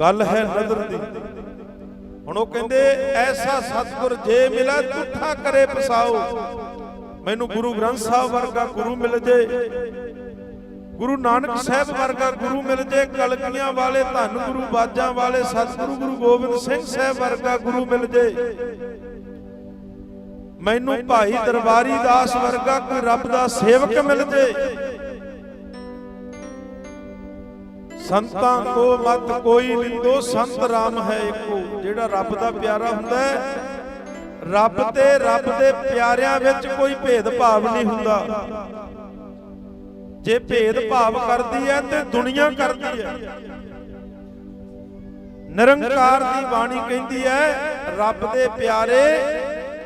ਗੱਲ ਹੈ ਨਦਰ ਦੀ। ਹੁਣ ਉਹ ਕਹਿੰਦੇ, ਐਸਾ ਸਤਿਗੁਰ ਜੇ ਮਿਲਾ ਤੁਠਾ ਕਰੇ ਪਸਾਓ। ਮੈਨੂੰ ਗੁਰੂ ਗ੍ਰੰਥ ਸਾਹਿਬ ਵਰਗਾ ਗੁਰੂ ਮਿਲ ਜੇ। ਗੁਰੂ ਨਾਨਕ ਸਾਹਿਬ ਵਰਗਾ ਗੁਰੂ ਮਿਲ ਜੇ। ਕਲਗੀਆਂ ਵਾਲੇ, ਧੰਨ ਗੁਰੂ, ਬਾਜਾਂ ਵਾਲੇ, ਸਤਿਗੁਰੂ ਗੁਰੂ ਗੋਬਿੰਦ ਸਿੰਘ ਸਾਹਿਬ ਵਰਗਾ ਗੁਰੂ ਮਿਲ ਜੇ। ਮੈਨੂੰ ਭਾਈ ਦਰਬਾਰੀ ਦਾਸ ਵਰਗਾ ਕੋਈ ਰੱਬ ਦਾ ਸੇਵਕ ਮਿਲ ਜੇ। ਸੰਤਾਂ ਕੋ ਮਤ ਕੋਈ ਨਿੰਦੋ ਸੰਤ ਰਾਮ ਹੈ ਏਕੋ ਜਿਹੜਾ ਰੱਬ ਦਾ ਪਿਆਰਾ ਹੁੰਦਾ ਹੈ, ਰੱਬ ਤੇ ਰੱਬ ਦੇ ਪਿਆਰਿਆਂ ਵਿੱਚ ਕੋਈ ਭੇਦ ਭਾਵ ਨਹੀਂ ਹੁੰਦਾ। ਜੇ ਭੇਦ ਭਾਵ ਕਰਦੀ ਹੈ ਤੇ ਦੁਨੀਆ ਕਰਦੀ ਹੈ। ਨਿਰੰਕਾਰ ਦੀ ਬਾਣੀ ਕਹਿੰਦੀ ਹੈ, ਰੱਬ ਦੇ ਪਿਆਰੇ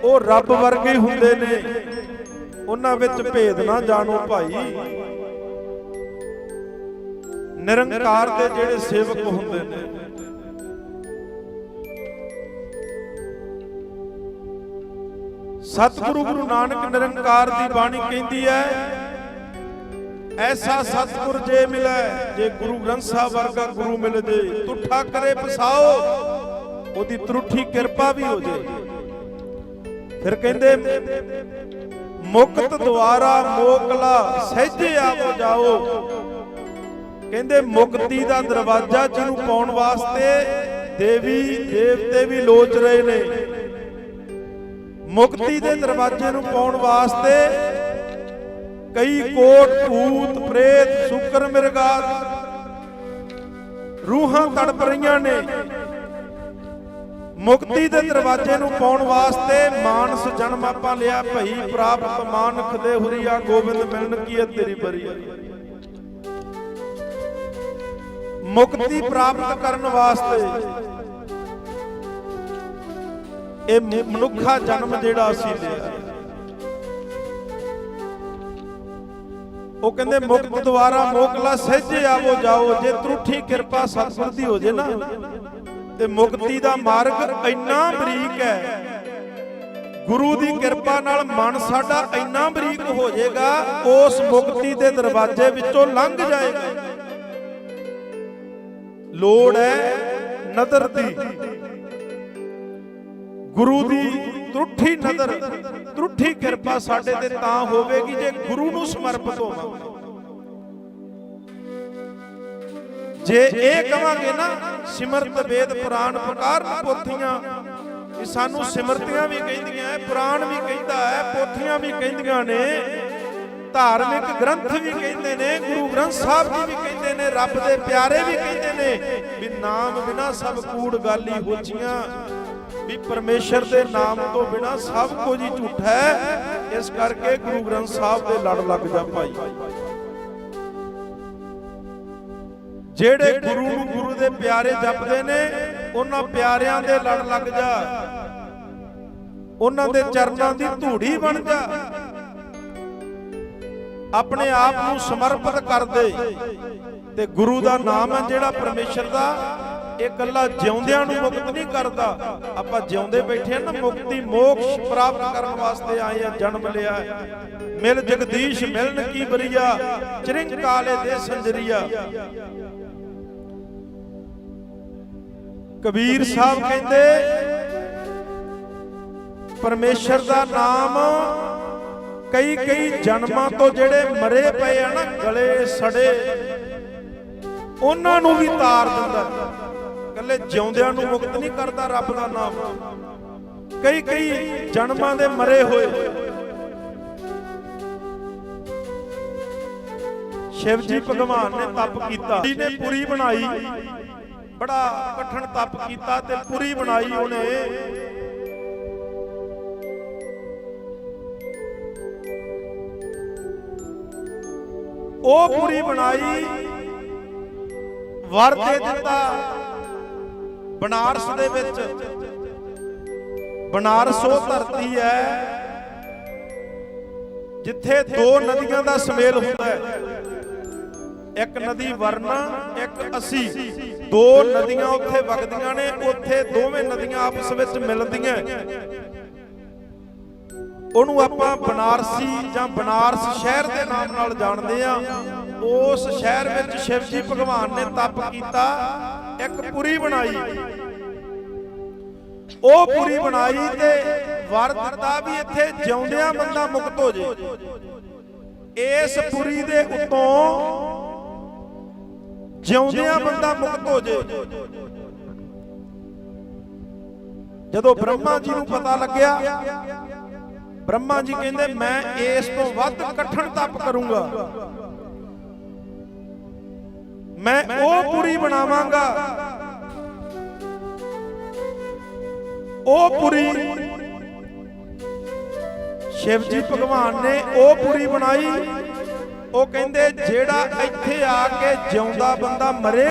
ਉਹ ਰੱਬ ਵਰਗੇ ਹੁੰਦੇ ਨੇ। ਉਹਨਾਂ ਵਿੱਚ ਭੇਦ ਨਾ ਜਾਣੋ ਭਾਈ। ਨਿਰੰਕਾਰ ਦੇ ਜਿਹੜੇ ਸੇਵਕ ਹੁੰਦੇ ਨੇ। ਸਤਿਗੁਰੂ ਗੁਰੂ ਨਾਨਕ ਨਿਰੰਕਾਰ ਦੀ ਬਾਣੀ ਕਹਿੰਦੀ ਹੈ, ਐਸਾ ਸਤਿਗੁਰ ਜੇ ਮਿਲੈ, ਜੇ ਗੁਰੂ ਗ੍ਰੰਥ ਸਾਹਿਬ ਵਰਗਾ ਗੁਰੂ ਮਿਲ ਜੇ, ਤੁਠਾ ਕਰੇ ਪਸਾਓ, ਉਹਦੀ ਤਰੁੱਠੀ ਕਿਰਪਾ ਵੀ ਹੋ ਜੇ। ਫਿਰ ਕਹਿੰਦੇ, ਮੁਕਤ ਦੁਆਰਾ ਮੋਕਲਾ ਸਹਿਜੇ ਆਵੋ ਜਾਓ। ਕਹਿੰਦੇ ਮੁਕਤੀ ਦਾ ਦਰਵਾਜ਼ਾ ਜਿਹਨੂੰ ਪਾਉਣ ਵਾਸਤੇ ਦੇਵੀ, ਦੇਵਤੇ ਵੀ ਲੋਚ ਰਹੇ ਨੇ। ਮੁਕਤੀ ਦੇ ਦਰਵਾਜ਼ੇ ਨੂੰ ਪਾਉਣ ਵਾਸਤੇ ਕਈ ਕੋਟ, ਭੂਤ, ਪ੍ਰੇਤ, ਸ਼ੁਕਰ ਮਿਰਗਾਤ ਰੂਹਾਂ ਤੜਪ ਰਹੀਆਂ ਨੇ। ਮੁਕਤੀ ਦੇ ਦਰਵਾਜ਼ੇ ਨੂੰ ਪਾਉਣ ਵਾਸਤੇ ਮਾਨਸ ਜਨਮ ਆਪਾਂ ਲਿਆ, ਭਈ ਪ੍ਰਾਪਤ ਮਾਨਖ ਦੇ ਹੁਰੀਆ ਗੋਬਿੰਦ ਮਿਲਣ, ਕੀ ਹੈ ਤੇਰੀ ਬਰੀ? ਮੁਕਤੀ ਪ੍ਰਾਪਤ ਕਰਨ ਵਾਸਤੇ। ਇਹ ਮਨੁੱਖਾ ਜਨਮ ਜਿਹੜਾ ਅਸੀਂ ਲਿਆ। ਉਹ ਕਹਿੰਦੇ, ਮੁਕਤ ਦੁਆਰਾ ਮੋਕਲਾ ਸਹਿਜੇ ਆਵੋ ਜਾਓ ਜੇ ਤਰੁੱਠੀ ਕਿਰਪਾ ਸਤਿਗੁਰ ਦੀ ਹੋ ਜੇ ਨਾ। ਤੇ ਮੁਕਤੀ ਦਾ ਮਾਰਗ ਇੰਨਾ ਬਰੀਕ ਹੈ, ਗੁਰੂ ਦੀ ਕਿਰਪਾ ਨਾਲ ਮਨ ਸਾਡਾ ਇੰਨਾ ਬਰੀਕ ਹੋ ਜਾਏਗਾ, ਉਸ ਮੁਕਤੀ ਦੇ ਦਰਵਾਜ਼ੇ ਵਿੱਚੋਂ ਲੰਘ ਜਾਏਗਾ। ਲੋੜ ਹੈ ਨਦਰ ਦੀ। ਗੁਰੂ ਦੀ ਤਰੁੱਠੀ ਨਦਰ, ਤਰੁੱਠੀ ਕਿਰਪਾ ਸਾਡੇ ਤੇ ਤਾਂ ਹੋਵੇਗੀ ਜੇ ਗੁਰੂ ਨੂੰ ਸਮਰਪਿਤ ਹੋਵਾਂਗੇ ਜੇ ਇਹ ਕਵਾਂਗੇ ਨਾ, ਸਿਮਰਤ ਵੇਦ ਪੁਰਾਣ ਪੁਕਾਰ ਪੋਥੀਆਂ, ਇਹ ਸਾਨੂੰ ਸਿਮਰਤੀਆਂ ਵੀ ਕਹਿੰਦੀਆਂ ਐ, ਪੁਰਾਣ ਵੀ ਕਹਿੰਦਾ ਹੈ ਪੋਥੀਆਂ ਵੀ ਕਹਿੰਦੀਆਂ ਨੇ। ਧਾਰਮਿਕ ਗ੍ਰੰਥ ਵੀ ਕਹਿੰਦੇ ਨੇ, ਗੁਰੂ ਗ੍ਰੰਥ ਸਾਹਿਬ ਜੀ ਵੀ ਕਹਿੰਦੇ ਨੇ, ਰੱਬ ਦੇ ਪਿਆਰੇ ਵੀ ਕਹਿੰਦੇ ਨੇ ਵੀ ਨਾਮ ਬਿਨਾ ਸਭ ਕੂੜ ਗਾਲੀ ਹੋਚੀਆਂ, ਵੀ ਪਰਮੇਸ਼ਰ ਦੇ ਨਾਮ ਤੋਂ ਬਿਨਾ ਸਭ ਕੁਝ ਹੀ ਝੂਠਾ ਹੈ। ਇਸ ਕਰਕੇ ਗੁਰੂ ਗ੍ਰੰਥ ਸਾਹਿਬ ਦੇ ਲੜ ਲੱਗ ਜਾ ਭਾਈ। ਜਿਹੜੇ ਗੁਰੂ ਨੂੰ ਗੁਰੂ ਦੇ ਪਿਆਰੇ ਜਪਦੇ ਨੇ, ਉਹਨਾਂ ਪਿਆਰਿਆਂ ਦੇ ਲੜ ਲੱਗ ਜਾ। ਉਹਨਾਂ ਦੇ ਚਰਨਾਂ ਦੀ ਧੂੜੀ ਬਣ ਜਾ। ਆਪਣੇ ਆਪ ਨੂੰ ਸਮਰਪਿਤ ਕਰ ਦੇ ਤੇ ਗੁਰੂ ਦਾ ਨਾਮ ਹੈ ਜਿਹੜਾ ਪਰਮੇਸ਼ਰ ਦਾ। ਇਹ ਕੱਲਾ ਜਿਉਂਦਿਆਂ ਨੂੰ ਮੁਕਤ ਨਹੀਂ ਕਰਦਾ। ਆਪਾਂ ਜਿਉਂਦੇ ਬੈਠੇ ਆ ਨਾ, ਮੁਕਤੀ ਮੋਕਸ਼ ਪ੍ਰਾਪਤ ਕਰਨ ਵਾਸਤੇ ਆਏ ਆ ਜਨਮ ਲਿਆ। ਮਿਲ ਜਗਦੀਸ਼ ਮਿਲਨ ਕੀ ਬਰੀਆ? ਚਰਿੰਗ ਕਾਲੇ ਦੇ ਸੰਜਰੀਆ। ਕਬੀਰ ਸਾਹਿਬ ਕਹਿੰਦੇ, ਪਰਮੇਸ਼ਰ ਦਾ ਨਾਮ ਕਈ ਕਈ ਜਨਮਾਂ ਤੋਂ ਜਿਹੜੇ ਮਰੇ ਪਏ ਆ ਨਾ, ਗਲੇ ਸੜੇ, ਉਹਨਾਂ ਨੂੰ ਵੀ ਤਾਰ ਦਿੰਦਾ। ਕੱਲੇ ਜਿਉਂਦਿਆਂ ਨੂੰ ਮੁਕਤ ਨਹੀਂ ਕਰਦਾ ਰੱਬ ਦਾ ਨਾਮ। ਕਈ ਕਈ ਜਨਮਾਂ ਦੇ ਮਰੇ ਹੋਏ। ਸ਼ਿਵ ਜੀ ਭਗਵਾਨ ਨੇ ਤਪ ਕੀਤਾ। ਜੀ ਨੇ ਪੁਰੀ ਬਣਾਈ। ਬੜਾ ਕਠਨ ਤਪ ਕੀਤਾ ਤੇ ਪੁਰੀ ਬਣਾਈ ਉਹਨੇ। ਉਹ ਪੂਰੀ ਬਣਾਈ ਵਰ ਦੇ ਦਿੱਤਾ। ਬਨਾਰਸ ਦੇ ਵਿੱਚ, ਬਨਾਰਸ ਉਹ ਧਰਤੀ ਹੈ, ਜਿੱਥੇ ਦੋ ਨਦੀਆਂ ਦਾ ਸਮੇਲ ਹੁੰਦਾ ਹੈ। ਇੱਕ ਨਦੀ ਵਰਨਾ, ਇੱਕ ਅਸੀਂ। ਦੋ ਨਦੀਆਂ ਉੱਥੇ ਵਗਦੀਆਂ ਨੇ, ਉੱਥੇ ਦੋਵੇਂ ਨਦੀਆਂ ਆਪਸ ਵਿੱਚ ਮਿਲਦੀਆਂ। ਉਹਨੂੰ ਆਪਾਂ ਬਨਾਰਸੀ ਜਾਂ ਬਨਾਰਸ ਸ਼ਹਿਰ ਦੇ ਨਾਮ ਨਾਲ ਜਾਣਦੇ ਆ ਉਸ ਸ਼ਹਿਰ ਵਿੱਚ ਸ਼ਿਵ ਜੀ ਭਗਵਾਨ ਨੇ ਤਪ ਕੀਤਾ, ਇੱਕ ਪੁਰੀ ਬਣਾਈ। ਉਹ ਪੁਰੀ ਬਣਾਈ ਤੇ ਵਰ ਦਿੱਤਾ ਵੀ ਇੱਥੇ ਜਿਉਂਦਿਆਂ ਬੰਦਾ ਮੁਕਤ ਹੋ ਜੇ। ਇਸ ਪੁਰੀ ਦੇ ਉੱਤੋਂ ਜਿਉਂਦਿਆਂ ਬੰਦਾ ਮੁਕਤ ਹੋ ਜੇ। ਜਦੋਂ ਬ੍ਰਹਮਾ ਜੀ ਨੂੰ ਪਤਾ ਲੱਗਿਆ ਬ੍ਰਹਮਾ ਜੀ ਕਹਿੰਦੇ ਮੈਂ ਇਸ ਤੋਂ ਵੱਧ ਕਠਨ ਤਪ ਕਰੂੰਗਾ। ਮੈਂ ਉਹ ਪੁਰੀ ਬਣਾਵਾਂਗਾ। ਉਹ ਪੁਰੀ ਸ਼ਿਵ ਜੀ ਭਗਵਾਨ ਨੇ ਉਹ ਪੁਰੀ ਬਣਾਈ। ਉਹ ਕਹਿੰਦੇ ਜਿਹੜਾ ਇੱਥੇ ਆ ਕੇ ਜਿਉਂਦਾ ਬੰਦਾ ਮਰੇ